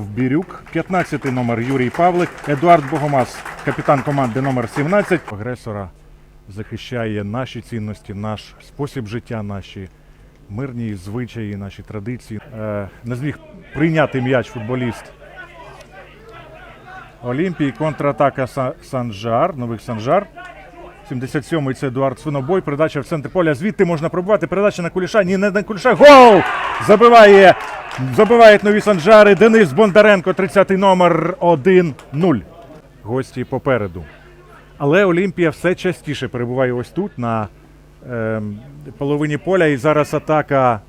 Бірюк, 15-й номер Юрій Павлик, Едуард Богомаз, капітан команди номер 17. Агресора захищає наші цінності, наш спосіб життя, наші мирні звичаї, наші традиції. Е, не зміг прийняти м'яч футболіст Олімпії. Контратака Санжар, нових Санжар. 77-й це Едуард Свинобой. Передача в центр поля. Звідти можна пробувати. Передача на Куліша. Ні, не на Куліша. Гол! Забиває. Забивають нові Санжари. Денис Бондаренко, 30-й номер 1-0. Гості попереду. Але Олімпія все частіше перебуває ось тут, на ем, половині поля. І зараз атака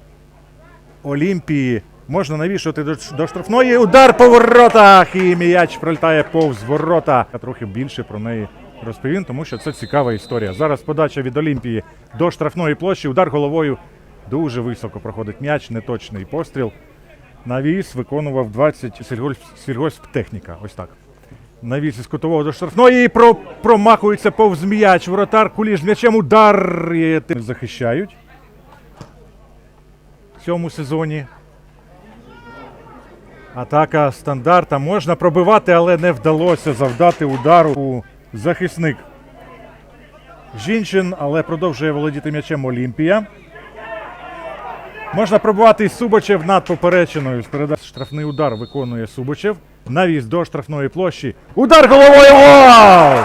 Олімпії. Можна навішувати до, до штрафної. Удар по воротах! І м'яч пролітає повз ворота. Я трохи більше про неї розповім, тому що це цікава історія. Зараз подача від Олімпії до штрафної площі. Удар головою дуже високо проходить м'яч, неточний постріл. Навіс виконував 20 сільгосп, сільгосптехніка. Ось так. Навіс із кутового до штрафної. Про, промахується повз м'яч. Воротар куліш м'ячем. Удар. І захищають в цьому сезоні. Атака стандарта можна пробивати, але не вдалося завдати удару у захисник. Жінчин, але продовжує володіти м'ячем Олімпія. Можна пробувати і Субачев над поперечиною. Передач штрафний удар виконує Субачев. Навіс до штрафної площі. Удар головою. Гол!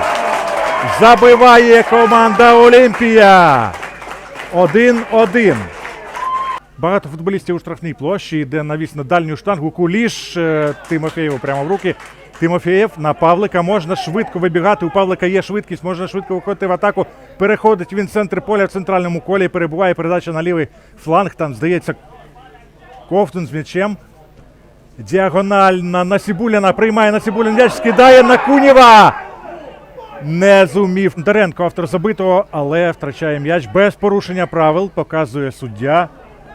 Забиває команда Олімпія. 1-1. Багато футболістів у штрафній площі, йде навіс на дальню штангу. Куліш е, Тимофєєву прямо в руки. Тимофєєв на Павлика можна швидко вибігати. У Павлика є швидкість, можна швидко виходити в атаку. Переходить він центр поля в центральному колі. Перебуває передача на лівий фланг. Там здається Ковтун з м'ячем. Діагональ на Насібуляна. Приймає Насібулян м'яч, скидає на Кунєва. Не зумів Даренко, автор забитого, але втрачає м'яч без порушення правил. Показує суддя.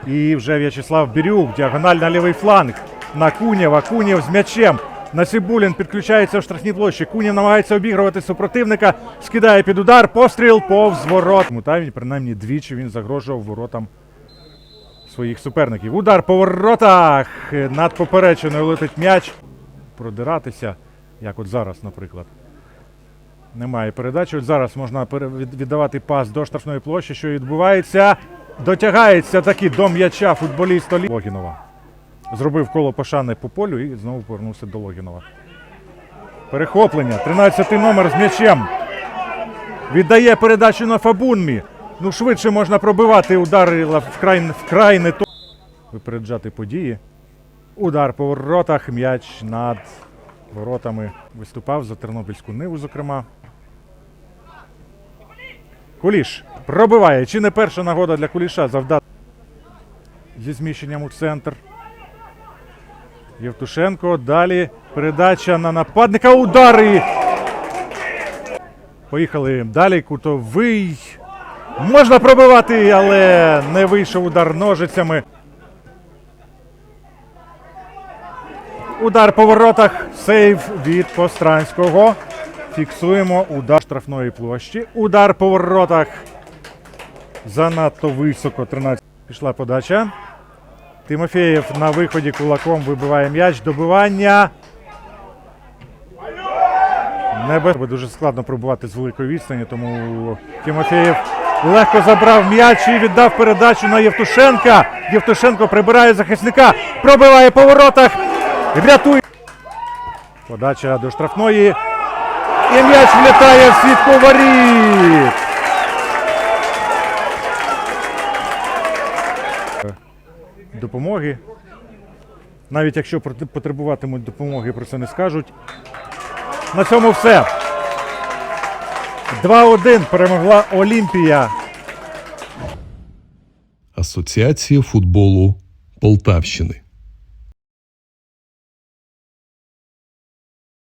І вже В'ячеслав Бірюк, діагональ на лівий фланг. На Кунєва. Кунєв з м'ячем. Насібулін підключається в штрафній площі. Кунєв намагається обігрувати супротивника. Скидає під удар. Постріл повз ворот. Тому Та він принаймні двічі він загрожував воротам своїх суперників. Удар по воротах. Над поперечиною летить м'яч. Продиратися, як от зараз, наприклад. Немає передачі. От зараз можна віддавати пас до штрафної площі, що відбувається. Дотягається таки до м'яча футболіст Олі... Логінова. Зробив коло пошани по полю і знову повернувся до Логінова. Перехоплення. 13-й номер з м'ячем. Віддає передачу на Фабунмі. Ну, швидше можна пробивати удари вкрай, вкрай не то. Випереджати події. Удар по воротах, м'яч над воротами. Виступав за Тернопільську Ниву, зокрема. Куліш пробиває. Чи не перша нагода для Куліша завдати зі зміщенням у центр. Євтушенко. Далі передача на нападника. Удари. Поїхали далі. Кутовий. Можна пробивати, але не вийшов удар ножицями. Удар по воротах. Сейв від Постранського. Фіксуємо удар штрафної площі. Удар по воротах. Занадто високо. 13. Пішла подача. Тимофєєв на виході кулаком вибиває м'яч. Добивання. Небе дуже складно пробувати з великої відстані, тому Тимофєєв легко забрав м'яч і віддав передачу на Євтушенка. Євтушенко прибирає захисника, пробиває по воротах, рятує. Подача до штрафної. І м'яч влітає в сітку воріт. Допомоги. Навіть якщо потребуватимуть допомоги, про це не скажуть. На цьому все. 2-1 перемогла Олімпія. Асоціація футболу Полтавщини.